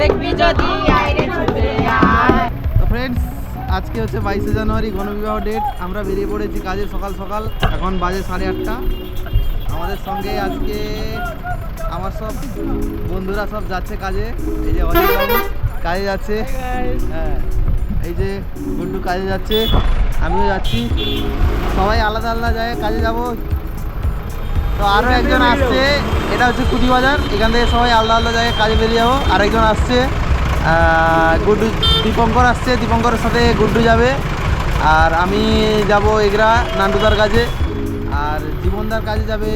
দেখবি যদি তো ফ্রেন্ডস আজকে হচ্ছে বাইশে জানুয়ারি গণবিবাহ ডেট আমরা বেরিয়ে পড়েছি কাজে সকাল সকাল। এখন বাজে সাড়ে আটটা। আমাদের সঙ্গে আজকে আমার সব বন্ধুরা সব যাচ্ছে কাজে। এই যে কাজে যাচ্ছে। হ্যাঁ এই যে গুড্ডু কাজে যাচ্ছে। আমিও যাচ্ছি। সবাই আলাদা আলাদা জায়গায় কাজে যাব। তো আরও একজন আসছে এটা হচ্ছে কুদিবাজার এখান থেকে সবাই আলাদা আলাদা জায়গায় কাজে বেরিয়ে যাব। আরেকজন আসছে গুড্ডু দীপঙ্কর আসছে। দীপঙ্করের সাথে গুড্ডু যাবে। আর আমি যাব এগরা নান্ডুদার কাজে। আর জীবনদার কাজে যাবে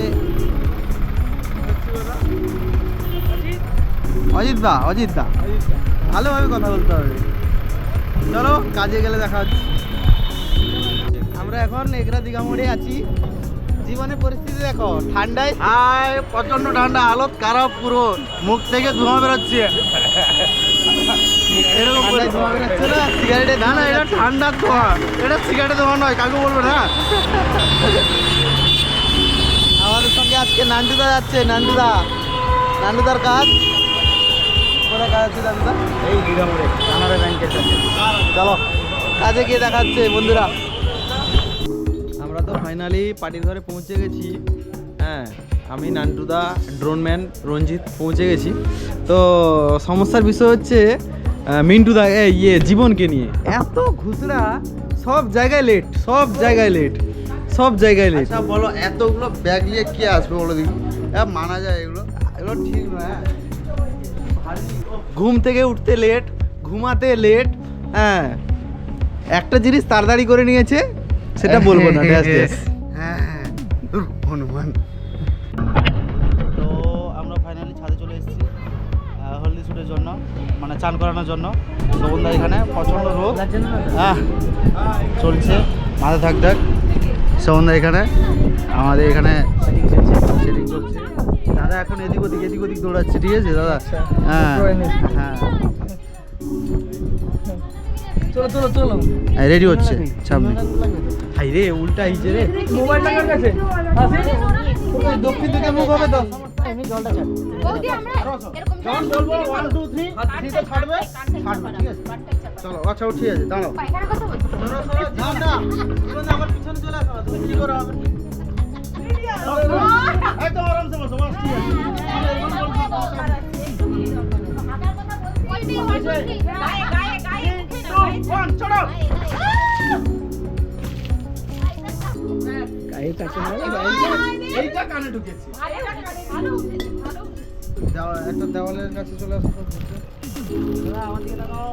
অজিত দা অজিত দা। ভালোভাবে কথা বলতে হবে। চলো কাজে গেলে দেখা হচ্ছে। আমরা এখন এগরা দীঘা মোড়ে আছি। জীবনের পরিস্থিতি দেখো ঠান্ডায়? হাই প্রচণ্ড ঠান্ডা হালত খারাপ পুরো মুখ থেকে ধোঁয়া বেরোচ্ছে। এরকম ধোঁয়া বেরোচ্ছে না? সিগারেটে না না এটা ঠান্ডার ধোঁয়া। এটা সিগারেটে ধোঁয়া নয় কাকু বলবে না? আমাদের সঙ্গে আজকে নান্টুদা যাচ্ছে নান্টুদা। নান্টুদার কাজ? কোথায় কাজ আছে নান্টুদা? এই দীঘা কানাড়া ব্যাংকের কাছে। চলো। কাজে গিয়ে দেখাচ্ছে বন্ধুরা। ফাইনালি পার্টির ঘরে পৌঁছে গেছি। হ্যাঁ আমি নান্টুদা ড্রোনম্যান রঞ্জিত পৌঁছে গেছি। তো সমস্যার বিষয় হচ্ছে মিন্টুদা ইয়ে জীবনকে নিয়ে। এত ঘুষরা সব জায়গায় লেট সব জায়গায় লেট সব জায়গায় লেট আচ্ছা বলো এতগুলো ব্যাগ নিয়ে কে আসবে বলো দেখি। হ্যাঁ মানা যায় এগুলো। এগুলো ঠিক নয় হ্যাঁ। ঘুম থেকে উঠতে লেট ঘুমাতে লেট হ্যাঁ। একটা জিনিস তাড়াতাড়ি করে নিয়েছে সেটা বলব না ড্যাশ ড্যাশ হ্যাঁ হ্যাঁ হনুমান। তো আমরা ফাইনালি ছাদে চলে এসেছি হলদি শ্যুটের জন্য মানে চান করানোর জন্য। সবন্ধা এখানে প্রচণ্ড রোদ। হ্যাঁ চলছে মাথা থাক থাক সবন্ধা এখানে আমাদের এখানে সেটিং চলছে দাদা এখন এদিক ওদিক এদিক ওদিক দৌড়াচ্ছে ঠিক আছে দাদা? হ্যাঁ হ্যাঁ। চলো চলো চলো। রেডি হচ্ছে সামনে। হাই রে উল্টা আইছে রে। মোবাইল টাকার কাছে? আছে ওই দক্ষিণ দিকে মুখ হবে তো। বৌদি আমরা এরকম যখন বলব ওয়ান টু থ্রি থ্রিতে ছাড়বে? ছাড়বে ঠিক আছে। চলো আচ্ছা ঠিক আছে দাঁড়াও। পায়খানার কথা বলছি। সরো, সরো, যাও না। তুমি আমার পিছনে চলে আসো তুমি কি করো হবে? একদম আরামসে বসো, বাস, ঠিক আছে। গায়ে গায়ে গায়ে মুখে কানে ঢুকেছে। একটা দেওয়ালের কাছে চলে আমার দিকে তাকাও।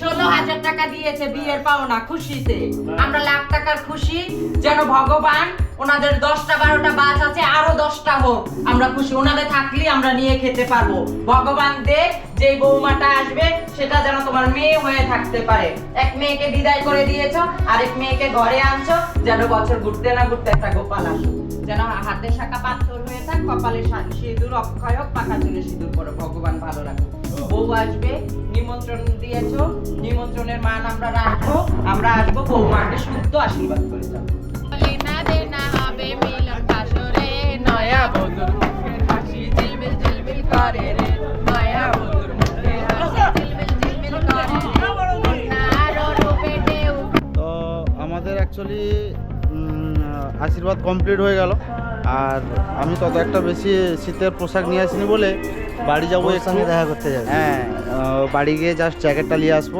ষোলো হাজার টাকা দিয়েছে বিয়ের পাওনা খুশিতে। আমরা লাখ টাকার খুশি যেন ভগবান ওনাদের দশটা, বারোটা বাস আছে, আরও দশটা হোক। আমরা খুশি। ওনাদের থাকলে আমরা নিয়ে খেতে পারব। ভগবান দেখ যে বৌমাটা আসবে, সেটা যেন তোমার মেয়ে হয়ে থাকতে পারে। এক মেয়েকে বিদায় করে দিয়েছ, আরেক মেয়েকে ঘরে আনছো, যেন বছর ঘুরতে না ঘুরতে একটা গোপাল আসুক। যেন হাতে শাখা পাথর হয়ে থাক, কপালে সিঁদুর, অক্ষয় হোক, পাখা চুলে সিঁদুর পরে। ভগবান ভালো রাখুক। বউ আসবে, নিমন্ত্রণ দিয়েছ, নিমন্ত্রণের মান আমরা রাখব, আমরা আসব বৌমাকে শুদ্ধ আশীর্বাদ করে যাব। মিলন কাশরে নয়া বধুর মুখের হাসি ঝিলমিল ঝিলমিল করে রে। নয়া বধুর মুখের হাসি ঝিলমিল ঝিলমিল করে রে। কন্যার রূপে ঢেউ। তো আমাদের অ্যাকচুয়ালি আশীর্বাদ কমপ্লিট হয়ে গেল। আর আমি তত একটা বেশি শীতের পোশাক নিয়ে আসিনি বলে বাড়ি যাব একটু। সঙ্গে দেখা করতে যাবে। হ্যাঁ বাড়ি গিয়ে জাস্ট জ্যাকেটটা নিয়ে আসব।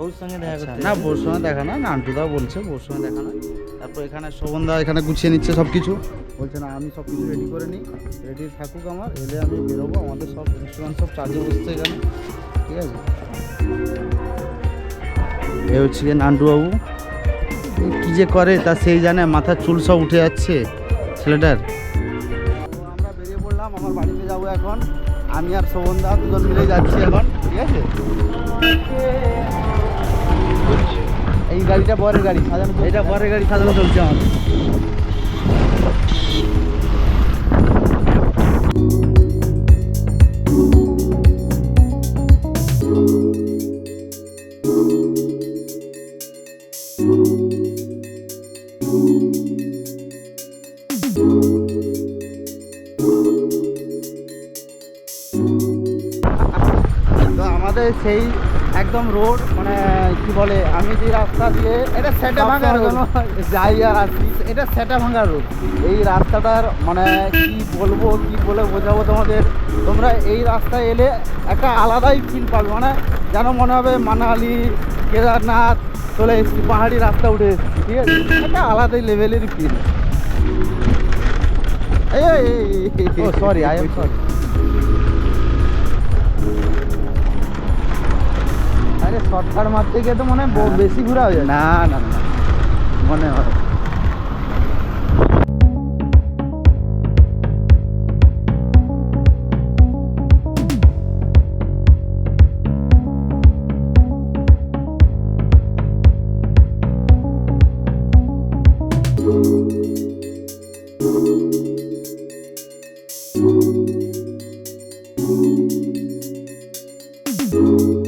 বউর সঙ্গে দেখা আচ্ছা, করতে না বউর সঙ্গে দেখা না নান্টুদা বলছে বউর সঙ্গে দেখা না তারপর এখানে শোভনদা এখানে গুছিয়ে নিচ্ছে সব কিছু বলছে না আমি সব কিছু রেডি করে নিই। রেডি থাকুক আমার এলে আমি বেরোবো আমাদের সব ইনস্ট্রুমেন্ট সব চার্জে বসছে এখানে। ঠিক আছে? এ হচ্ছে নান্টুবাবু। কি যে করে তা সেই জানে মাথার চুল সব উঠে যাচ্ছে ছেলেটার। আমরা বেরিয়ে পড়লাম আমার বাড়িতে যাব এখন। আমি আর শোভনদা দুজন মিলে যাচ্ছি এখন ঠিক আছে? এই গাড়িটা বরের গাড়ি সাজানো এটা বরের গাড়ি সাজানো চলছে আমাদের আমাদের সেই একদম রোড মানে কি বলে আমি যে রাস্তা দিয়ে এটা সেটা ভাঙা সবসময়ের জন্য যাই আর আসি এটা সেটা ভাঙা রোড। এই রাস্তাটার মানে কি বলব কি বলে বোঝাবো তোমাদের? তোমরা এই রাস্তায় এলে একটা আলাদাই ফিল পাবে মানে যেন মনে হবে মানালি কেদারনাথ চলে এসেছি পাহাড়ি রাস্তা উঠে এসেছি ঠিক আছে? একটা আলাদাই লেভেলেরই ফিল এই সরি আই এম সরি আরে শর্টকাট মারতে গিয়ে তো মনে হয় বেশি ঘোরা হয়ে না না না মনে হয় হ্যাঁ।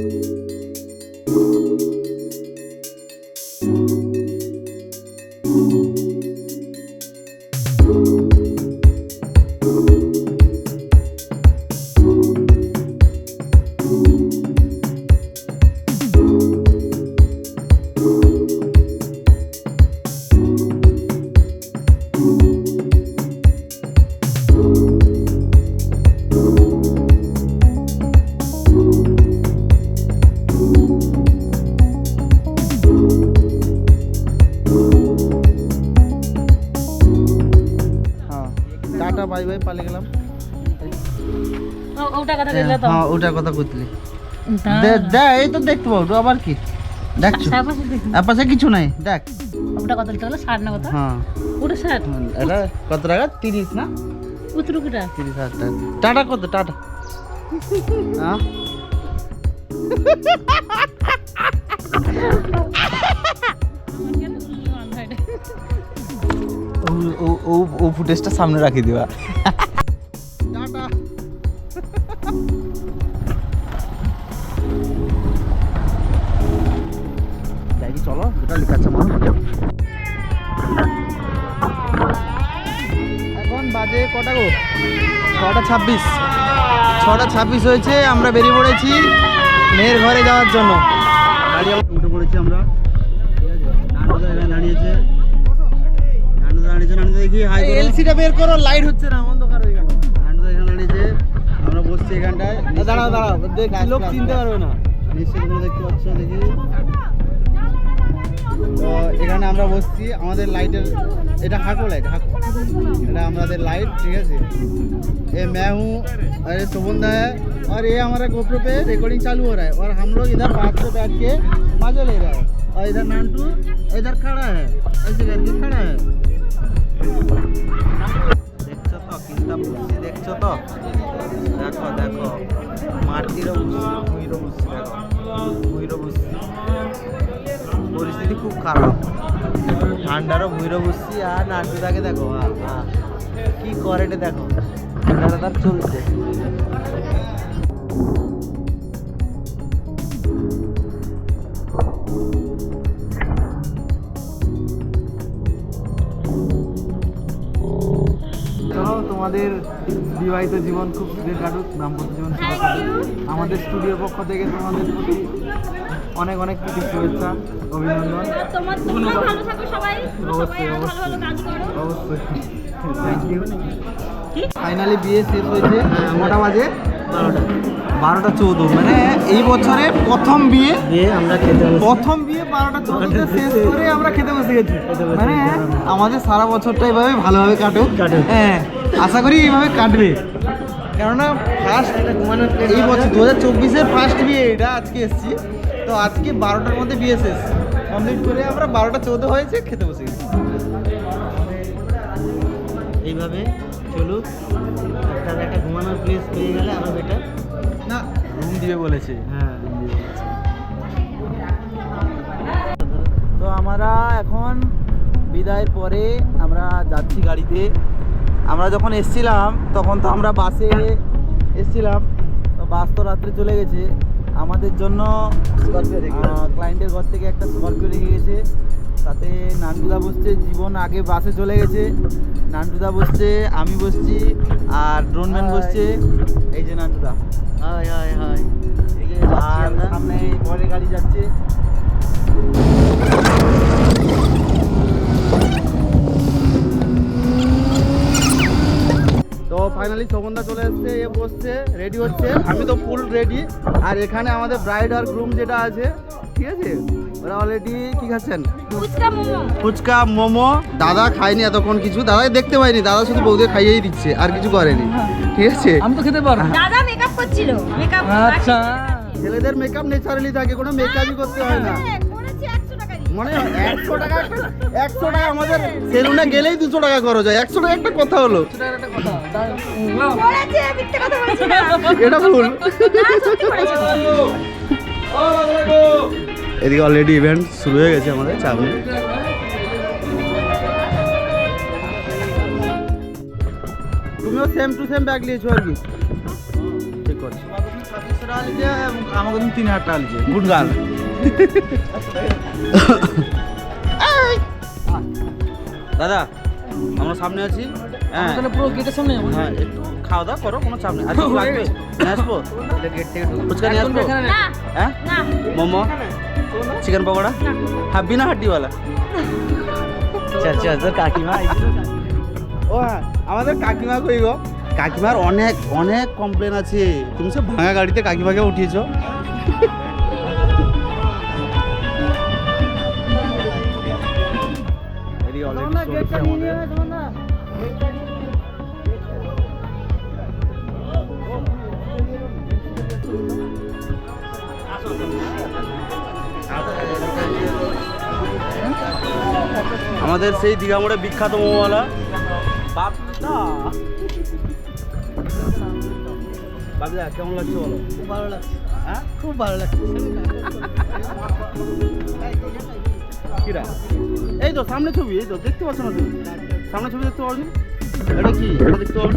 ওটার কথা কইতলি। দে- দেখ এই তো দেখতে পাবো আবার কি? দেখছ? চারপাশে দেখি। আর পাশে কিছু নাই দেখ। ওটা কত হলো? ষাট না কত? হ্যাঁ। ওটা ষাট। এটা কত টাকা? তিরিশ না? উত্তরুকিটা তিরিশ হাজার টাকা। টাটা কত? টাটা। হ্যাঁ? ও ফুটেজটা সামনে রাখি দিবা। কটা গো? ছটা ছাব্বিশ। ছটা ছাব্বিশ হয়েছে আমরা বেরিয়ে পড়েছি মেয়ের ঘরে যাওয়ার জন্য। গাড়ি উঠে পড়েছি আমরা। নানুদা এখানে দাঁড়িয়েছে। নানুদা দাঁড়িয়েছে নানুদা দেখি হাই এলসিটা বের করো লাইট হচ্ছে না অন্ধকার হয়ে গেল। নানুদা এখানে দাঁড়িয়েছে আমরা বসছি এখানটায়। দাঁড়াও দাঁড়াও লোক চিনতে পারবে না। নিশ্চয়ই তোমরা দেখতে পাচ্ছ দেখি। তো এখানে আমরা বসছি আমাদের লাইটের এটা হাকো লাইট হাকো এটা আমাদের लाइट ठीक है ये मैं हूँ अरे सुबंधा है और ये हमारा गोप्रो पे रिकॉर्डिंग चालू हो रहा है और हम लोग इधर पास पे बैठ के मजा ले रहे हैं और इधर नानटू इधर खड़ा है ऐसे करके खड़ा है দেখছো তো কিনতাম বুঝছি দেখছো তো দেখো দেখো মাটিরও বুঝছি ভুঁইরও বুঝছি দেখো ভুঁইরও বুঝছি পরিস্থিতি খুব খারাপ। ঠান্ডারও ভুইরো বুঝছি আর নান্টুদাকে দেখো আহ, আহ, কি করে দেখো? ঠান্ডাটা তার চলছে। তোমাদের বিবাহিত জীবন খুব সুখে কাটুক দাম্পত্য জীবন সুখে কাটুক। আমাদের স্টুডিওর পক্ষ থেকে তোমাদের প্রতি অনেক অনেক প্রীতি শুভেচ্ছা অভিনন্দন। তোমার তোমরা ভালো থাকো সবাই। অবশ্যই, সবাই আরও ভালো ভালো কাজ করো। অবশ্যই। থ্যাংক ইউ ফাইনালি বিয়ে শেষ হয়েছে কটা বাজে? বারোটা। বারোটা চৌদ্দ। মানে এই বছরে প্রথম বিয়ে আমরা খেতে প্রথম বিয়ে বারোটা চৌদ্দতে শেষ করে আমরা খেতে বসে গেছি। মানে আমাদের সারা বছরটা এইভাবে ভালোভাবে কাটুক। কাটুক। হ্যাঁ। আশা করি এইভাবে কাটবে। কেননা ফার্স্ট এই বছর দু হাজার চব্বিশের ফার্স্ট বিয়ে এটা আজকে এসেছি। তো আজকে বারোটার মধ্যে বিয়ে শেষ। কমপ্লিট করে আমরা বারোটা চৌদ্দ হয়েছে খেতে বসে গেছি। এইভাবে চলুক একটা একটা ঘুমানোর প্লেস পেয়ে গেলে আরও বেটার না রুম দিবে বলেছে। হ্যাঁ তো আমরা এখন বিদায়ের পরে আমরা যাচ্ছি গাড়িতে। আমরা যখন এসছিলাম তখন তো আমরা বাসে এসছিলাম। তো বাস তো রাত্রে চলে গেছে। আমাদের জন্য ক্লায়েন্টের ঘর থেকে একটা স্করপিও রেখে গেছে তাতে নান্টুদা বসছে জীবন আগে বাসে চলে গেছে। নান্টুদা বসছে আমি বসছি আর ড্রোনম্যান বসছে। এই যে নান্টুদা। হাই হাই হাই এই যে আর সামনে পরের গাড়ি যাচ্ছে। তো ফাইনালি শোভনদা চলে এসছে এ বসছে রেডি হচ্ছে। আমি তো ফুল রেডি আর এখানে আমাদের ব্রাইড আর গ্রুম যেটা আছে ঠিক আছে? ওরা অলরেডি কি খাচ্ছেন? ফুচকা মোমো। ফুচকা মোমো। দাদা খায়নি এতক্ষণ কিছু। দাদাই দেখতে পাইনি দাদা শুধু বৌদি খাইয়েই দিচ্ছে আর কিছু করেনি। ঠিক আছে? আমি তো খেতে পারব দাদা মেকআপ করছিল। মেকআপ আচ্ছা। ছেলেদের মেকআপ ন্যাচারালি থাকে কোনো মেকআপই করতে হয় না। মানে একশো টাকা একশো টাকা আমাদের সেলুনে গেলেই দুশো টাকা খরচ হয়। একশো টাকা একটা কথা হলো। এটা ভুল। এদিকে অলরেডি ইভেন্ট শুরু হয়ে গেছে আমাদের চাপে তুমিও সেম টু সেম ব্যাগ নিয়েছো আর কি? ঠিক আছে। আমাকে তুমি তিন হাজার টাকা লিখে। গুড গার্ল দাদা আমরা সামনে আছি। হ্যাঁ। তাহলে পুরো গেটের সামনে যাব হ্যাঁ একটু খাওয়া দাওয়া করো কোনো চাপ নেই। আর কিছু লাগবে নিয়ে আসব? ফুচকা নিয়ে আসব? হ্যাঁ? মোমো? চিকেন পকোড়া? হ্যাঁ বিনা হাড্ডিওয়ালা। আচ্ছা আচ্ছা তোর কাকিমা ও হ্যাঁ আমাদের কাকিমা কই গো? কাকিমার অনেক অনেক কমপ্লেন আছে। তুমি সব ভাঙা গাড়িতে কাকিমাকে উঠিয়েছো। Already আমাদের। আমাদের সেই দীঘা মোড়ে বিখ্যাত মোমোওয়ালা। বাবদা বাবদা কেমন লাগছে বলো? খুব ভালো লাগছে। হ্যাঁ? খুব ভালো লাগছে। কিরা? এই তো, সামনে ছবি, এই তো, দেখতে পাচ্ছ না তুমি? সামনে ছবি দেখতে পাচ্ছি এটা কি? এটা দেখতে পাচ্ছ